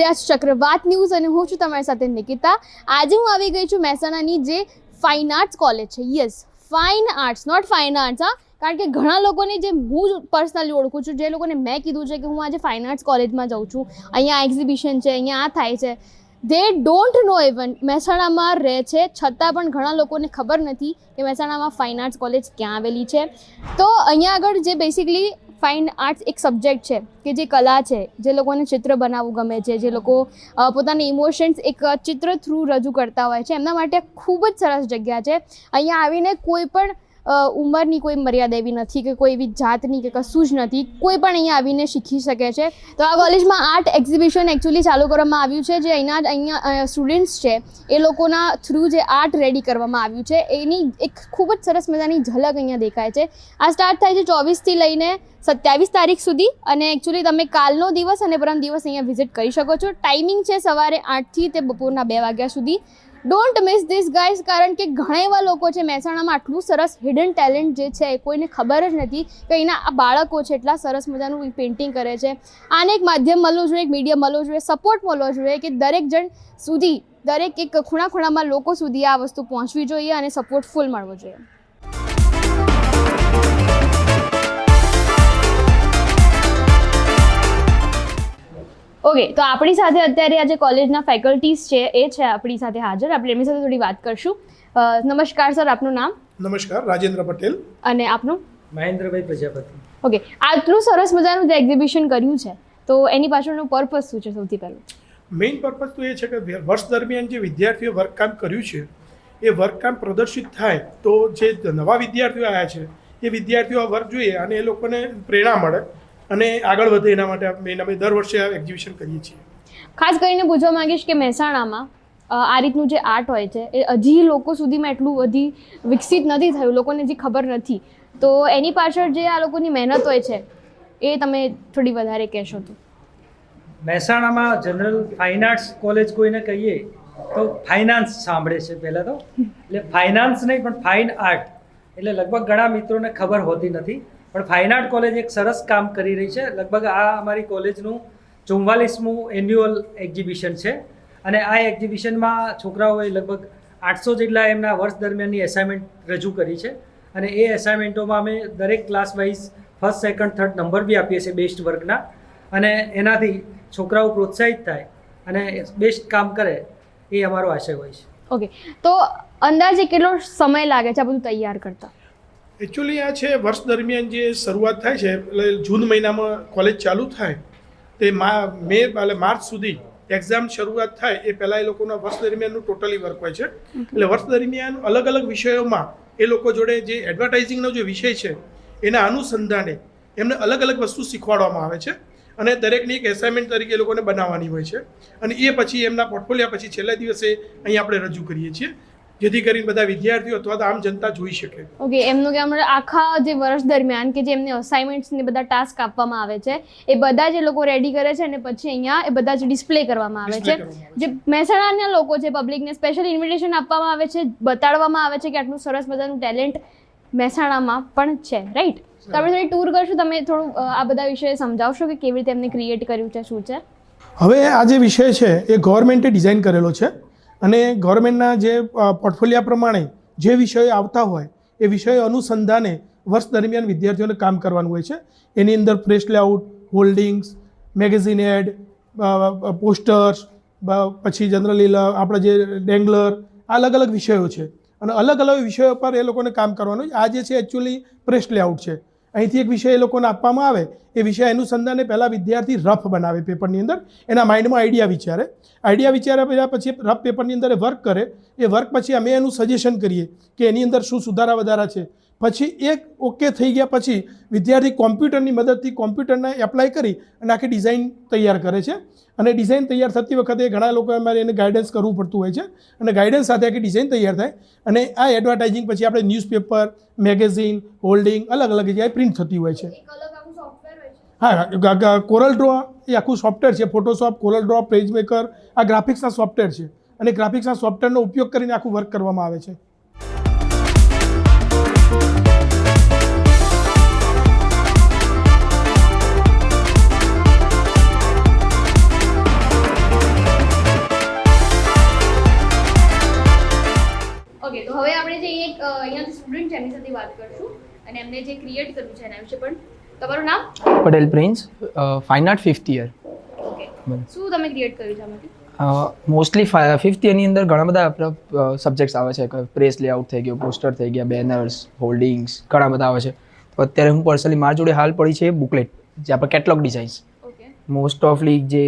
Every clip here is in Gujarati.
જોઈ રહ્યા છો ચક્રવાત ન્યૂઝ અને હું છું તમારી સાથે નિકિતા. આજે હું આવી ગઈ છું મહેસાણાની જે ફાઇન આર્ટ્સ કોલેજ છે. Yes fine arts not fine arts, હા. કારણ કે ઘણા લોકોને જે હું પર્સનલી ઓળખું છું, જે લોકોને મેં કીધું છે કે હું આજે ફાઇન આર્ટ્સ કોલેજમાં જાઉં છું. અહીંયા એક્ઝિબિશન છે, અહીંયા આ થાય છે. દે ડોન્ટ નો ઇવન મહેસાણામાં રહે છે, છતાં પણ ઘણા લોકોને ખબર નથી કે મહેસાણામાં ફાઇન આર્ટ્સ કોલેજ ક્યાં આવેલી છે. તો અહીંયા આગળ જે બેસિકલી ફાઇન આર્ટ્સ એક સબ્જેક્ટ છે કે જે કલા છે, જે લોકોને ચિત્ર બનાવવું ગમે છે, જે લોકો પોતાના ઇમોશન્સ એક ચિત્ર થ્રુ રજૂ કરતા હોય છે. એમના માટે ખૂબ જ સરસ જગ્યા છે. અહીંયા આવીને કોઈ પણ ઉંમરની કોઈ મર્યાદા એવી નથી કે કોઈ એવી જાતની કે કશું જ નથી. કોઈ પણ અહીંયા આવીને શીખી શકે છે. તો આ કોલેજમાં આર્ટ એક્ઝિબિશન એકચ્યુઅલી ચાલુ કરવામાં આવ્યું છે. જે અહીંના અહીંયા સ્ટુડન્ટ્સ છે, એ લોકોના થ્રુ જે આર્ટ રેડી કરવામાં આવ્યું છે. એની એક ખૂબ જ સરસ મજાની ઝલક અહીંયા દેખાય છે. આ સ્ટાર્ટ થાય છે ચોવીસથી લઈને સત્યાવીસ તારીખ સુધી અને એકચ્યુઅલી તમે કાલનો દિવસ અને પરમ દિવસ અહીંયા વિઝિટ કરી શકો છો. ટાઈમિંગ છે સવારે આઠથી તે બપોરના બે વાગ્યા સુધી. ડોન્ટ મિસ ધીસ ગાઈઝ કારણ કે ઘણા એવા લોકો છે મહેસાણામાં આટલું સરસ હિડન ટેલેન્ટ જે છે એ કોઈને ખબર જ નથી કે અહીંના આ બાળકો છે એટલા સરસ મજાનું પેઇન્ટિંગ કરે છે. આને એક માધ્યમ મળવું જોઈએ, એક મીડિયા મળવું જોઈએ સપોર્ટ મળવો જોઈએ કે દરેક જણ સુધી, દરેક એક ખૂણા ખૂણામાં લોકો સુધી આ વસ્તુ પહોંચવી જોઈએ અને સપોર્ટ ફૂલ મળવો જોઈએ. ઓકે તો આપણી સાથે અત્યારે આ જે કોલેજના ફેકલ્ટીઝ છે એ છે આપણી સાથે હાજર. આપણે એમની સાથે થોડી વાત કરશું. નમસ્કાર સર આપનું નામ? નમસ્કાર રાજેન્દ્ર પટેલ. અને આપનું? મહેન્દ્રભાઈ પ્રજાપતિ. ઓકે આટલું સરસ મજાનું જે એક્ઝિબિશન કર્યું છે તો એની પાછળનું પર્પઝ શું છે સૌથી પહેલું? મેઇન પર્પઝ તો એ છે કે વર્ષ દરમિયાન જે વિદ્યાર્થીઓએ વર્કકામ કર્યું છે એ વર્કકામ પ્રદર્શિત થાય તો જે નવા વિદ્યાર્થીઓ આવ્યા છે એ વિદ્યાર્થીઓ આ વર્ક જોઈએ અને એ લોકોને પ્રેરણા મળે. અને આગળ વધે એના માટે અમે દર વર્ષે આ એક્ઝિબિશન કરીએ છીએ. ખાસ કરીને પૂછવા માંગીશ કે મહેસાણામાં આ રીતનું જે આર્ટ હોય છે એ હજી લોકો સુધીમાં એટલું બધી વિકસિત નથી થયું લોકોને હજી ખબર નથી. તો એની પાછળ જે આ લોકોની મહેનત હોય છે એ તમે થોડી વધારે કહેશો તો. મહેસાણામાં જનરલ ફાઇન આર્ટ્સ કોલેજ કોઈને કહીએ તો ફાઇનાન્સ સાંભળે છે પહેલાં તો. એટલે ફાઇનાન્સ નહીં પણ ફાઇન આર્ટ એટલે લગભગ ઘણા મિત્રોને ખબર હોતી નથી. પણ ફાઇન આર્ટ કોલેજ એક સરસ કામ કરી રહી છે. લગભગ આ અમારી કોલેજનું ચુમ્વાલીસમું એન્યુઅલ એક્ઝિબિશન છે. અને આ એક્ઝિબિશનમાં છોકરાઓએ લગભગ આઠસો જેટલા એમના વર્ષ દરમિયાનની એસાઇનમેન્ટ રજૂ કરી છે. અને એ એસાઇનમેન્ટોમાં અમે દરેક class wise first second third number બી આપીએ છીએ બેસ્ટ વર્ગના. અને એનાથી છોકરાઓ પ્રોત્સાહિત થાય અને બેસ્ટ કામ કરે એ અમારો આશય હોય છે. ઓકે તો અંદાજે કેટલો સમય લાગે છે આ બધું તૈયાર કરતા? એકચ્યુઅલી આ છે વર્ષ દરમિયાન જે શરૂઆત થાય છે એટલે જૂન મહિનામાં કોલેજ ચાલુ થાય તે મા મે એટલે માર્ચ સુધી એક્ઝામ શરૂઆત થાય એ પહેલાં એ લોકોના વર્ષ દરમિયાનનું ટોટલી વર્ક હોય છે. એટલે વર્ષ દરમિયાન અલગ અલગ વિષયોમાં એ લોકો જોડે જે એડવર્ટાઇઝિંગનો જે વિષય છે એના અનુસંધાને એમને અલગ અલગ વસ્તુ શીખવાડવામાં આવે છે અને દરેકની એક એસાઇનમેન્ટ તરીકે એ લોકોને બનાવવાની હોય છે. અને એ પછી એમના પોર્ટફોલિયા પછી છેલ્લા દિવસે અહીં આપણે રજૂ કરીએ છીએ. જેથી કરીને બધા વિદ્યાર્થીઓ અથવા તો આમ જનતા જોઈ શકે. ઓકે એમનું કે હમણાં આખા જે વર્ષ દરમિયાન કે જે એમને અસાઇનમેન્ટ્સ ને બધા ટાસ્ક આપવામાં આવે છે એ બધા જે લોકો રેડી કરે છે અને પછી અહીંયા એ બધા જ ડિસ્પ્લે કરવામાં આવે છે. જે મહેસાણાના લોકો છે પબ્લિકને સ્પેશિયલ ઇન્વિટેશન આપવામાં આવે છે બતાડવામાં આવે છે કે આટલું સરસ મજાનું ટેલેન્ટ મહેસાણામાં પણ છે રાઈટ તો આપણે થોડી ટૂર કરશું તમે થોડું આ બધા વિશે સમજાવશો કે કેવી રીતે એમને ક્રિએટ કર્યું છે શું છે? હવે આ જે વિષય છે એ ગવર્મેન્ટે ડિઝાઇન કરેલો છે. અને ગવર્મેન્ટના જે પોર્ટફોલિયા પ્રમાણે જે વિષયો આવતા હોય, એ વિષયો અનુસંધાને વર્ષ દરમિયાન વિદ્યાર્થીઓને કામ કરવાનું હોય છે. એની અંદર press layout, hoardings, magazine ad posters પછી જનરલી આપણા જે ડેંગલર અલગ અલગ વિષયો છે. અને અલગ અલગ વિષયો પર એ લોકોને કામ કરવાનું આ જે છે એકચ્યુઅલી પ્રેસ લેઆઉટ છે. અહીંથી એક વિષય એ લોકોને આપવામાં આવે, એ વિષય અનુસંધાને પહેલાં વિદ્યાર્થી રફ બનાવે પેપરની અંદર. એના માઇન્ડમાં આઈડિયા વિચારે. આઈડિયા વિચાર્યા પછી રફ પેપરની અંદર વર્ક કરે. એ વર્ક પછી અમે એનું સજેશન કરીએ કે એની અંદર શું સુધારા વધારા છે પછી એક ઓકે થઈ ગયા પછી વિદ્યાર્થી કોમ્પ્યુટરની મદદથી કોમ્પ્યુટરને એપ્લાય કરી અને આખી ડિઝાઇન તૈયાર કરે છે. અને ડિઝાઇન તૈયાર થતી વખતે ઘણા લોકો અમારે એને ગાઈડન્સ કરવું પડતું હોય છે. અને ગાઈડન્સ સાથે આખી ડિઝાઇન તૈયાર થાય. અને આ એડવર્ટાઇઝિંગ પછી આપણે ન્યૂઝપેપર મેગેઝિન હોલ્ડિંગ અલગ અલગ જગ્યાએ પ્રિન્ટ થતી હોય છે. હા કોરલ ડ્રો એ આખું સોફ્ટવેર છે. Photoshop Corel Draw page maker આ ગ્રાફિક્સના સોફ્ટવેર છે. અને ગ્રાફિક્સના સોફ્ટવેરનો ઉપયોગ કરીને આખું વર્ક કરવામાં આવે છે. કરશું અને એમને જે ક્રિએટ કર્યું છે એના વિશે પણ. તમારું નામ? Patel Prince fine art fifth year okay. શું તમે ક્રિએટ કર્યું છે આમાંથી? મોસ્ટલી ફિફ્થ યરની અંદર ઘણા બધા આપણા સબ્જેક્ટ્સ આવે છે. પ્રેસ લેઆઉટ થઈ ગયો પોસ્ટર થઈ ગયા બેનર્સ હોલ્ડિંગ્સ ઘણા બધા આવે છે. તો અત્યારે હું પર્સનલી મારા જોડે હાલ પડી છે બુકલેટ જે આપણે કેટલોગ ડિઝાઇન્સ મોસ્ટ મોસ્ટ ઓફલી જે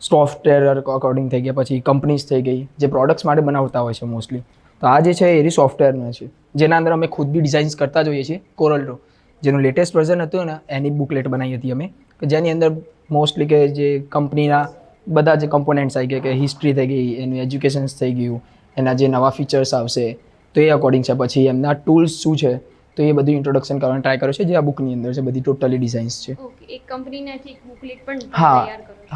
સોફ્ટવેર અકોર્ડિંગ થઈ ગયા પછી કંપનીઝ થઈ ગઈ જે પ્રોડક્ટ્સ માટે બનાવતા હોય છે મોસ્ટલી તો આ જે છે એ સોફ્ટવેરના છે. જેના અંદર અમે ખુદ બી ડિઝાઇન્સ કરતા જોઈએ છીએ કોરલ ડ્રો જેનું લેટેસ્ટ વર્ઝન હતું ને એની બુકલેટ બનાવી હતી અમે. કે જેની અંદર મોસ્ટલી કે જે કંપનીના બધા જે કમ્પોનેન્ટ્સ આવી ગયા કે હિસ્ટ્રી થઈ ગઈ એનું એજ્યુકેશન્સ થઈ ગયું એના જે નવા ફીચર્સ આવશે તો એ અકોર્ડિંગ છે. પછી એમના ટૂલ્સ શું છે તો એ બધું ઇન્ટ્રોડક્શન કરવાનો ટ્રાય કર્યો છે જે આ બુકની અંદર છે બધી ટોટલી ડિઝાઇન્સ છે. એક કંપનીના બુકલેટ પણ હા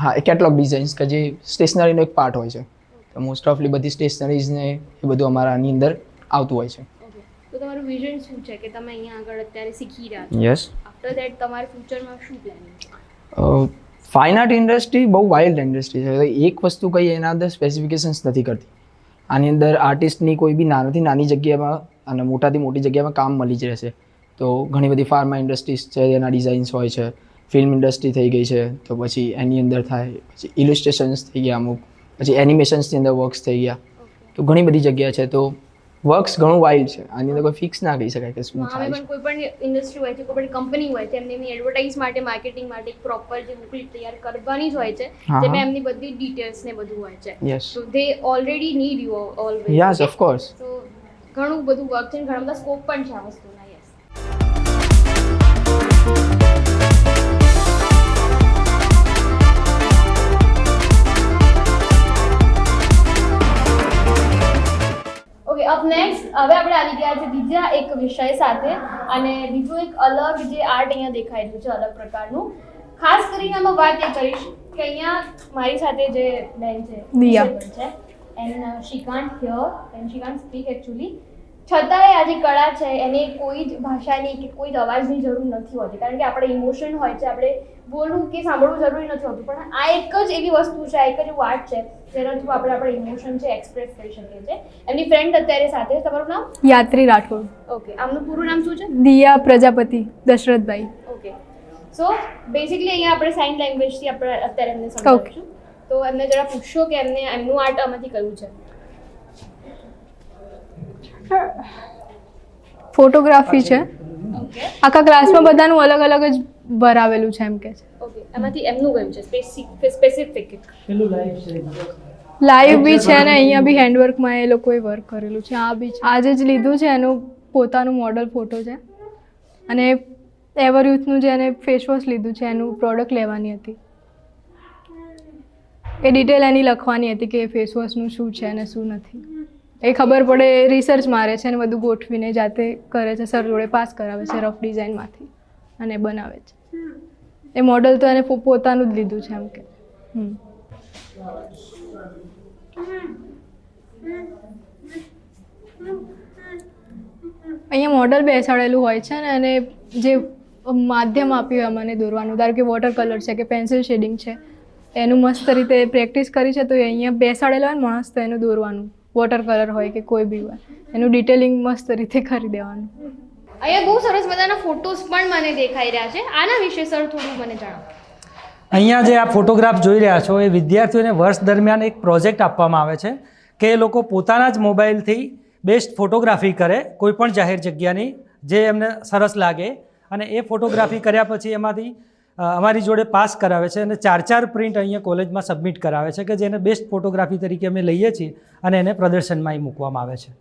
હા એ કેટલોગ ડિઝાઇન્સ કે જે સ્ટેશનરીનો એક પાર્ટ હોય છે. તો મોસ્ટ ઓફલી બધી સ્ટેશનરીઝને એ બધું અમારા આની અંદર આવતું હોય છે. તો તમારું વિઝન શું છે કે તમે અહીંયા આગળ અત્યારે શીખી રહ્યા છો? યસ આફ્ટર ધેટ તમારું ફ્યુચરમાં શું પ્લાનિંગ ફાઇન આર્ટ ઇન્ડસ્ટ્રી બહુ વાઇલ્ડ ઇન્ડસ્ટ્રી છે. એક વસ્તુ કંઈ એના અંદર સ્પેસિફિકેશન્સ નથી કરતી. આની અંદર આર્ટિસ્ટની કોઈ બી નાનાથી નાની જગ્યામાં અને મોટાથી મોટી જગ્યામાં કામ મળી જ રહેશે. તો ઘણી બધી ફાર્મા ઇન્ડસ્ટ્રીઝ છે એના ડિઝાઇન્સ હોય છે. ફિલ્મ ઇન્ડસ્ટ્રી થઈ ગઈ છે તો પછી એની અંદર થાય પછી ઇલિસ્ટ્રેશન્સ થઈ ગયા અમુક. પછી એનિમેશન્સની અંદર વર્ક્સ થઈ ગયા. તો ઘણી બધી જગ્યા છે તો વર્ક્સ ઘણું વાઇલ્ડ છે. આની અંદર કોઈ ફિક્સ ના કહી શકાય કે શું થાય પણ કોઈ પણ ઇન્ડસ્ટ્રી હોય છે કોઈ પણ કંપની હોય છે એમને એડવર્ટાઇઝ માટે માર્કેટિંગ માટે એક પ્રોપર જે બુકલેટ તૈયાર કરવાની જ હોય છે જેમાં એમની બધી ડિટેલ્સ ને બધું હોય છે. Yes so they already need you always yes of course તો ઘણું બધું વર્ક છે ઘણા બધા સ્કોપ પણ છે આ વસ્તુના યસ અપ નેક્સ્ટ હવે આપણે આવી ગયા છે બીજા એક વિષય સાથે અને બીજું એક અલગ જે આર્ટ અહીંયા દેખાઈ રહ્યું છે અલગ પ્રકારનું. ખાસ કરીને અમે વાત એ કરીશ કે અહીંયા મારી સાથે જે બેન છે દિયા. છે and she can't hear and she can't speak actually છતાંય આ જે કળા છે એને કોઈ જ ભાષાની કે કોઈ જ અવાજની જરૂર નથી હોતી. કારણ કે આપણે ઇમોશન હોય છે આપણે બોલવું કે સાંભળવું જરૂરી નથી હોતું. પણ આ એક જ એવી વસ્તુ છે આ એક જ એવું આર્ટ છે જેના થ્રુ આપણે આપણા ઇમોશન છે એક્સપ્રેસ કરી શકીએ છીએ. એમની ફ્રેન્ડ અત્યારે સાથે તમારું નામ? યાત્રી રાઠોડ. ઓકે આમનું પૂરું નામ શું છે? Diya Prajapati Dashrathbhai. Okay so basically અહીંયા આપણે સાઇન લેંગ્વેજથી આપણે અત્યારે એમને સમજાવીશું. તો એમને જરા પૂછશો કે એમને એમનું આર્ટ આમાંથી કયું છે? ફોટોગ્રાફી છે. આખા ક્લાસમાં બધાનું અલગ અલગ જ ભરાવેલું છે એમ કે છે. ઓકે એમાંથી એમનું કયું છે? સ્પેસિફિક સ્પેસિફિક લાઈવ બી છે ને અહીંયા બી હેન્ડવર્કમાં એ લોકોએ વર્ક કરેલું છે. આ બી છે. આજે જ લીધું છે એનું પોતાનું મોડલ ફોટો છે. અને એવર યુથનું જે એને ફેસવોશ લીધું છે એનું પ્રોડક્ટ લેવાની હતી. એ ડિટેલ એની લખવાની હતી કે ફેસવોશનું શું છે અને શું નથી. એ ખબર પડે રિસર્ચ મારે છે અને બધું ગોઠવીને જાતે કરે છે સર જોડે પાસ કરાવે છે રફ ડિઝાઇનમાંથી અને બનાવે છે. એ મોડલ તો એને પોતાનું જ લીધું છે એમ કે. અહીંયા મોડલ બેસાડેલું હોય છે ને અને જે માધ્યમ આપ્યું હોય મને દોરવાનું, ધારો કે વોટર કલર છે કે પેન્સિલ શેડિંગ છે, એનું મસ્ત રીતે પ્રેક્ટિસ કરી છે, તો અહીંયા બેસાડેલો હોય ને માણસ તો એનું દોરવાનું. વોટર કલર હોય કે કોઈ બી હોય એનું ડિટેલિંગ મસ્ત રીતે કરી દેવાનું. અહીંયા બહુ સરસ મજાના ફોટોસ પણ મને દેખાઈ રહ્યા છે. આના વિશે સર થોડું મને જણાવો. અહીંયા જે આ ફોટોગ્રાફ જોઈ રહ્યા છો એ વિદ્યાર્થીઓને વર્ષ દરમિયાન એક પ્રોજેક્ટ આપવામાં આવે છે કે એ લોકો પોતાના જ મોબાઈલથી બેસ્ટ ફોટોગ્રાફી કરે કોઈ પણ જાહેર જગ્યાની જે એમને સરસ લાગે. અને એ ફોટોગ્રાફી કર્યા પછી એમાંથી અમારી જોડે પાસ કરાવે છે અને ચાર ચાર પ્રિન્ટ અહીંયા કોલેજમાં સબમિટ કરાવે છે કે જેને બેસ્ટ ફોટોગ્રાફી તરીકે અમે લઈએ છીએ અને એને પ્રદર્શનમાં એ મૂકવામાં આવે છે.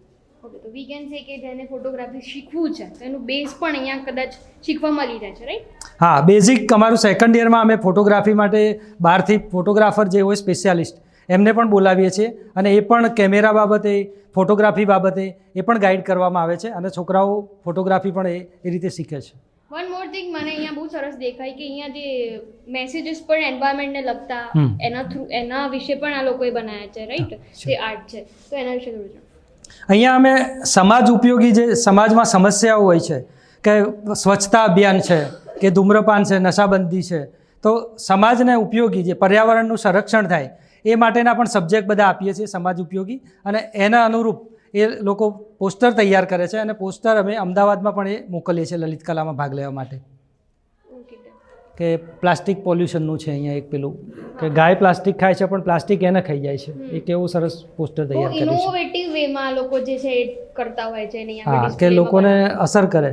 ઓકે તો વી કેન સે કે જેને ફોટોગ્રાફી શીખવું છે તો એનું બેઝ પણ અહીંયા કદાચ શીખવા મળી છે રાઈટ હા બેઝિક અમારું સેકન્ડ યરમાં અમે ફોટોગ્રાફી માટે બહારથી ફોટોગ્રાફર જે હોય સ્પેશિયાલિસ્ટ એમને પણ બોલાવીએ છીએ અને એ પણ કેમેરા બાબતે ફોટોગ્રાફી બાબતે એ પણ ગાઈડ કરવામાં આવે છે અને છોકરાઓ ફોટોગ્રાફી પણ એ રીતે શીખે છે. વન મને અહીંયા બહુ સરસ દેખાય કે અહીંયા જે મેસેજીસ પણ એન્વાયરમેન્ટને લગતા એના થ્રુ એના વિશે પણ આ લોકોએ બનાવ્યા છે રાઈટ જે આર્ટ છે. તો એના વિશે થોડું અહીંયા અમે સમાજ ઉપયોગી જે સમાજમાં સમસ્યાઓ હોય છે કે સ્વચ્છતા અભિયાન છે કે ધૂમ્રપાન છે નશાબંધી છે તો સમાજને ઉપયોગી જે પર્યાવરણનું સંરક્ષણ થાય એ માટેના પણ સબ્જેક્ટ બધા આપીએ છીએ સમાજ ઉપયોગી. અને એના અનુરૂપ એ લોકો પોસ્ટર તૈયાર કરે છે અને પોસ્ટર અમે અમદાવાદમાં પણ એ મોકલીએ છીએ લલિત કલામાં ભાગ લેવા માટે. કે પ્લાસ્ટિક પોલ્યુશનનું છે અહીંયા એક પેલું. કે ગાય પ્લાસ્ટિક ખાય છે પણ પ્લાસ્ટિક એને ખાઈ જાય છે. એ કેવું સરસ પોસ્ટર તૈયાર કર્યું છે. ઇનોવેટિવ વેમાં લોકો જે છે કરતા હોય છે હા કે લોકોને અસર કરે.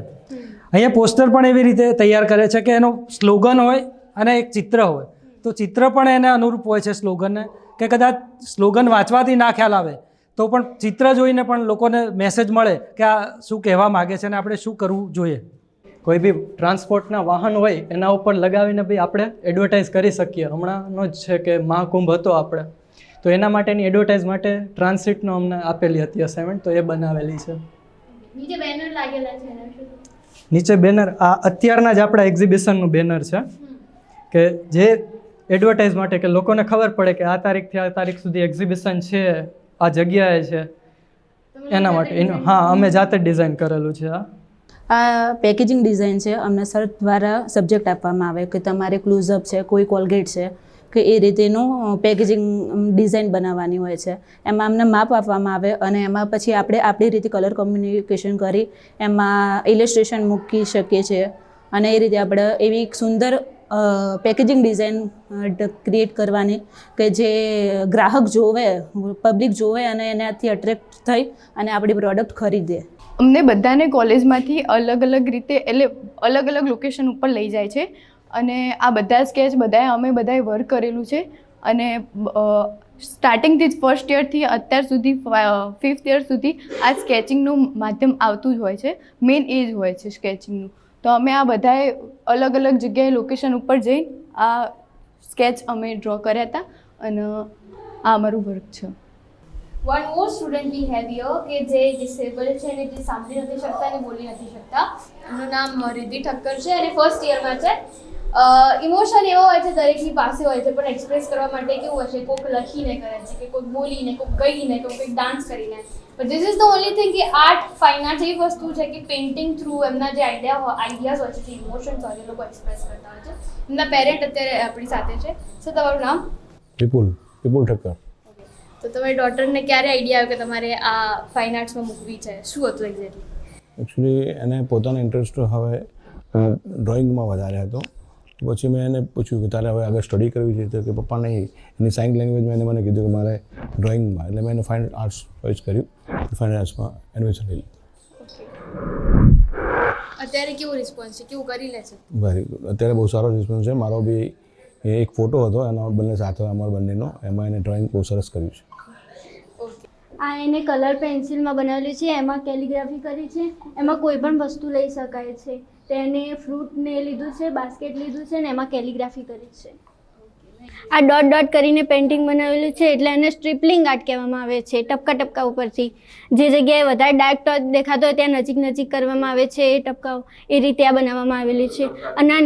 અહીંયા પોસ્ટર પણ એવી રીતે તૈયાર કરે છે કે એનો સ્લોગન હોય અને એક ચિત્ર હોય. તો ચિત્ર પણ એને અનુરૂપ હોય છે સ્લોગનને. કે કદાચ સ્લોગન વાંચવાથી ના ખ્યાલ આવે તો પણ ચિત્ર જોઈને પણ લોકોને મેસેજ મળે કે આ શું કહેવા માગે છે અને આપણે શું કરવું જોઈએ. કોઈ બી ટ્રાન્સપોર્ટના વાહન હોય એના ઉપર લગાવીને બી આપણે એડવર્ટાઇઝ કરી શકીએ. હમણાંનો જ છે કે મહાકુંભ હતો આપણે. તો એના માટેની એડવર્ટાઇઝ માટે ટ્રાન્સિટનો અમને આપેલી હતી અસાઇનમેન્ટ તો એ બનાવેલી છે. નીચે બેનર લાગેલા છે નીચે બેનર આ અત્યારના જ આપણા એક્ઝિબિશનનું બેનર છે. કે જે એડવર્ટાઇઝ માટે કે લોકોને ખબર પડે કે આ તારીખથી આ તારીખ સુધી એક્ઝિબિશન છે. આ જગ્યાએ છે. એના માટે એનું હા અમે જાતે જ ડિઝાઇન કરેલું છે આ આ પેકેજિંગ ડિઝાઇન છે અમને સર દ્વારા સબ્જેક્ટ આપવામાં આવે કે તમારે ક્લોઝઅપ છે કોઈ કોલગેટ છે કે એ રીતેનું પેકેજિંગ ડિઝાઇન બનાવવાની હોય છે. એમાં અમને માપ આપવામાં આવે અને એમાં પછી આપણે આપણી રીતે કલર કોમ્યુનિકેશન કરી એમાં ઇલેસ્ટ્રેશન મૂકી શકીએ છીએ. અને એ રીતે આપણે એવી એક સુંદર પેકેજિંગ ડિઝાઇન ક્રિએટ કરવાની કે જે ગ્રાહક જોવે પબ્લિક જોવે અને એનાથી અટ્રેક્ટ થઈ અને આપણી પ્રોડક્ટ ખરીદે. અમને બધાને કોલેજમાંથી અલગ અલગ રીતે એટલે અલગ અલગ લોકેશન ઉપર લઈ જાય છે અને આ બધા સ્કેચ બધાએ, અમે બધાએ વર્ક કરેલું છે અને સ્ટાર્ટિંગથી જ ફર્સ્ટ યરથી અત્યાર સુધી ફિફ્થ યર સુધી આ સ્કેચિંગનું માધ્યમ આવતું જ હોય છે. મેઇન એ જ હોય છે સ્કેચિંગનું તો અમે આ બધાએ અલગ અલગ જગ્યાએ લોકેશન ઉપર જઈ આ સ્કેચ અમે ડ્રો કર્યા હતા અને આ અમારું વર્ક છે. વન મોર સ્ટુડન્ટ વી કે જે ડિસેબલ છે અને જે સાંભળી નથી શકતા અને બોલી નથી શકતા. એનું નામ રિદ્ધિ ઠક્કર છે અને ફર્સ્ટ યરમાં છે. ઇમોશન એવા હોય છે દરેકની પાસે હોય છે, પણ એક્સપ્રેસ કરવા માટે કેવું હોય છે કોઈક લખીને કરે છે કે કોઈક બોલીને, કોઈક ગઈને, કંઈક ડાન્સ કરીને. But this is the only thing કે આર્ટ ફાઇન આર્ટ એવી વસ્તુ છે કે પેઇન્ટિંગ થ્રુ એમના જે આઈડિયા આઈડિયાઝ હોય છે ઇમોશન્સ હોય છે લોકો એક્સપ્રેસ કરતા હોય છે. એમના પેરેન્ટ અત્યારે આપણી સાથે છે. સો તમારું નામ? વિપુલ વિપુલ ઠક્કર. તો તમારી ડોટરને ક્યારે આઈડિયા આવ્યો કે તમારે આ ફાઇન આર્ટ્સમાં મૂકવી છે? શું હતું એક્ઝેક્ટલી એકચ્યુઅલી એને પોતાનો ઇન્ટરેસ્ટ હવે ડ્રોઈંગમાં વધારે હતો. પછી મેં એને પૂછ્યું કે તારે હવે આગળ સ્ટડી કરવી છે? તો કે પપ્પા નહીં. એની સાઇન લેંગ્વેજમાં એને મને કીધું કે મારે ડ્રોઈંગમાં એટલે મેં એને ફાઇન આર્ટ્સ ચોઈસ કર્યું. ફાઇન આર્ટ્સમાં એડમિશન લઈ લીધું. અત્યારે કેવો રિસ્પોન્સ છે? કેવું કરી લે છે? વેરી ગુડ અત્યારે બહુ સારો રિસ્પોન્સ છે. મારો બી એક ફોટો હતો એનો બંને સાથે અમારો બંનેનો. એમાં એને ડ્રોઈંગ બહુ સરસ કર્યું છે. આ એને કલર પેન્સિલમાં બનાવેલું છે. એમાં કેલિગ્રાફી કરી છે. એમાં કોઈ પણ વસ્તુ લઈ શકાય છે. તેને ફ્રૂટને લીધું છે બાસ્કેટ લીધું છે ને એમાં કેલિગ્રાફી કરી છે. આ ડોટ ડોટ કરીને પેઇન્ટિંગ બનાવેલું છે, એટલે એને સ્ટ્રીપલિંગ આર્ટ કહેવામાં આવે છે, ટપકા ટપકા ઉપરથી. જે જગ્યાએ વધારે ડાર્ક ટોચ દેખાતો હોય ત્યાં નજીક નજીક કરવામાં આવે છે એ ટપકાઓ. એ રીતે આ બનાવવામાં આવેલી છે. અને આ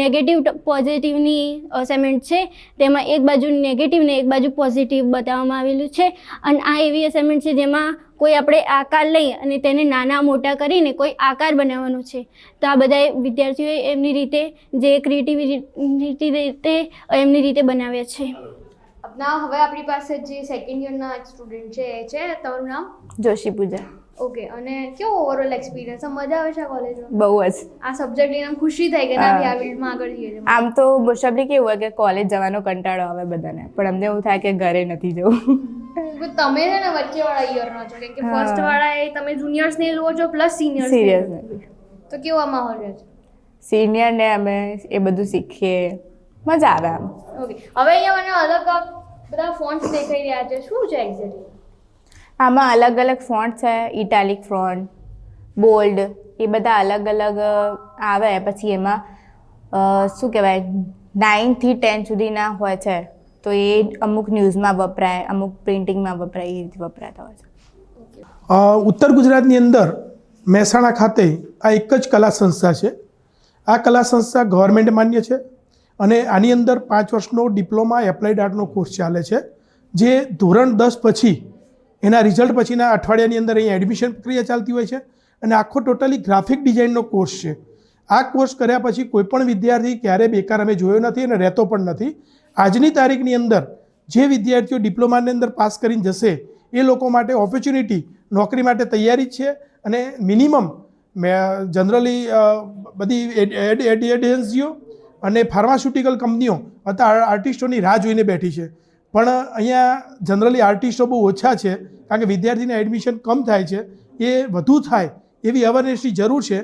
નેગેટિવ પોઝિટિવની અસાઇનમેન્ટ છે, તેમાં એક બાજુ નેગેટિવ ને એક બાજુ પોઝિટિવ બતાવવામાં આવેલું છે. અને આ એવી અસાઇનમેન્ટ છે જેમાં કોઈ આપણે આકાર લઈ અને તેને નાના મોટા કરીને કોઈ આકાર બનાવવાનો છે. તો આ બધા વિદ્યાર્થીઓએ એમની રીતે જે ક્રિએટિવિટી રીતે એમની રીતે બનાવ્યા છે. હવે આપણી પાસે જે સેકન્ડ યરના સ્ટુડન્ટ છે એ છે તમારું નામ? જોશી પૂજા. ઓકે અને કેવો ઓવરઓલ એક્સપિરિયન્સ મજા આવે છે કોલેજમાં બહુ જ. આ સબ્જેક્ટ લઈને ખુશી થઈ કે ના આ ફિલ્ડમાં આગળ જઈએ છે આમ તો મોસ્ટલી કેવું હોય કે કોલેજ જવાનો કંટાળો આવે બધાને પણ અમને એવું થાય કે ઘરે નથી જવું. તમે છે ને વચ્ચે વાળા યરનો છો કેમ કે ફર્સ્ટ વાળા એ તમે જુનિયર્સ ને લો છો પ્લસ સિનિયર્સ સિરિયસ તો કેવો આ માહોલ રહે છે? સિનિયર ને અમે એ બધું શીખીએ. મજા આવે આમ. ઓકે હવે અહીંયા મને અલગ અલગ બધા ફોન્ટ્સ દેખાઈ રહ્યા છે. શું છે એક્ઝેક્ટલી આમાં અલગ અલગ ફોન્ટ છે, ઇટાલિક ફોન્ટ, બોલ્ડ, એ બધા અલગ અલગ આવે. પછી એમાં શું કહેવાય નાઇનથી ટેન સુધીના હોય છે. તો એ અમુક ન્યૂઝમાં વપરાય, અમુક પ્રિન્ટિંગમાં વપરાય, એ રીતે વપરાતા હોય છે. ઉત્તર ગુજરાતની અંદર મહેસાણા ખાતે આ એક જ કલા સંસ્થા છે. આ કલા સંસ્થા ગવર્મેન્ટ માન્ય છે અને આની અંદર પાંચ વર્ષનો ડિપ્લોમા એપ્લાઇડ આર્ટનો કોર્સ ચાલે છે. જે ધોરણ દસ પછી એના રિઝલ્ટ પછીના અઠવાડિયાની અંદર અહીં એડમિશન પ્રક્રિયા ચાલતી હોય છે અને આખો ટોટલી ગ્રાફિક ડિઝાઇનનો કોર્સ છે. આ કોર્સ કર્યા પછી કોઈપણ વિદ્યાર્થી ક્યારેય બેકાર અમે જોયો નથી અને રહેતો પણ નથી. આજની તારીખની અંદર જે વિદ્યાર્થીઓ ડિપ્લોમાની અંદર પાસ કરીને જશે, એ લોકો માટે ઓપોર્ચ્યુનિટી નોકરી માટે તૈયારી છે અને મિનિમમ જનરલી બધી એડ એડ એજન્સીઓ અને ફાર્માસ્યુટિકલ કંપનીઓ અત્યારે આર્ટિસ્ટોની રાહ જોઈને બેઠી છે. પણ અહીંયા જનરલી આર્ટિસ્ટો બહુ ઓછા છે, કારણ કે વિદ્યાર્થીને એડમિશન કમ થાય છે, એ વધુ થાય એવી અવેરનેસની જરૂર છે.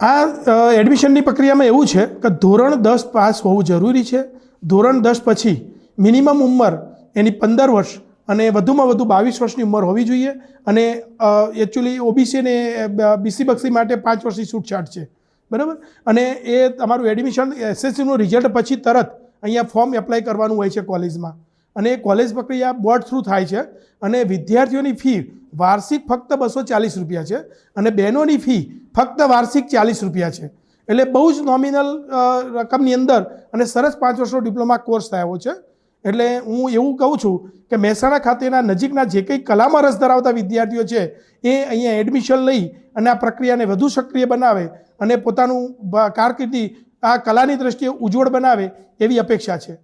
આ એડમિશનની પ્રક્રિયામાં એવું છે કે ધોરણ દસ પાસ હોવું જરૂરી છે. ધોરણ દસ પછી મિનિમમ ઉંમર એની પંદર વર્ષ અને વધુમાં વધુ બાવીસ વર્ષની ઉંમર હોવી જોઈએ અને એકચ્યુઅલી ઓબીસી અને બીસી બક્ષી માટે પાંચ વર્ષની છૂટછાટ છે. બરાબર? અને એ તમારું એડમિશન એસએસસીનું રિઝલ્ટ પછી તરત અહીંયા ફોર્મ એપ્લાય કરવાનું હોય છે કોલેજમાં અને એ કોલેજ પ્રક્રિયા બોર્ડ થ્રુ થાય છે. અને વિદ્યાર્થીઓની ફી વાર્ષિક ફક્ત બસો ચાલીસ રૂપિયા છે અને બહેનોની ફી ફક્ત વાર્ષિક ચાલીસ રૂપિયા છે. એટલે બહુ જ નોમિનલ રકમની અંદર અને સરસ પાંચ વર્ષનો ડિપ્લોમા કોર્સ થયો છે. એટલે હું એવું કહું છું કે મહેસાણા ખાતેના નજીકના જે કંઈ કલામાં રસ ધરાવતા વિદ્યાર્થીઓ છે, એ અહીંયા એડમિશન લઈ અને આ પ્રક્રિયાને વધુ સક્રિય બનાવે અને પોતાનું કારકિર્દી આ કલાની દ્રષ્ટિએ ઉજ્જવળ બનાવે એવી અપેક્ષા છે.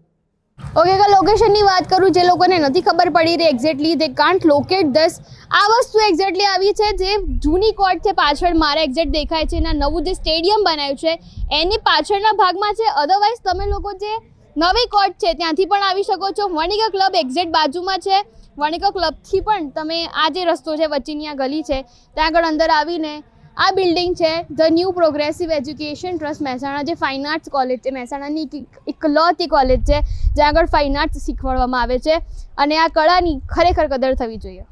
ઓકે કે લોકેશનની વાત કરું, જે લોકોને નથી ખબર પડી રહી એક્ઝેક્ટલી તે કાન્ટ લોકેટ ધસ આ વસ્તુ એક્ઝેક્ટલી આવી છે, જે જૂની કોર્ટ છે, પાછળ મારે એક્ઝેક્ટ દેખાય છે, એના નવું જે સ્ટેડિયમ બનાવ્યું છે, એની પાછળના ભાગમાં છે. અધરવાઇઝ તમે લોકો જે નવી કોર્ટ છે, ત્યાંથી પણ આવી શકો છો. વણિકા ક્લબ એક્ઝેક્ટ બાજુમાં છે. વણિકા ક્લબથી પણ તમે આ જે રસ્તો છે, વચ્ચેની આ ગલી છે, ત્યાં આગળ અંદર આવીને આ બિલ્ડિંગ છે the new progressive education trust Mehsana, જે ફાઇન આર્ટ્સ કોલેજ છે. મહેસાણાની એક- એકલૌતી કોલેજ છે, જ્યાં આગળ ફાઇન આર્ટ્સ શીખવાડવામાં આવે છે. અને આ કળાની ખરેખર કદર થવી જોઈએ.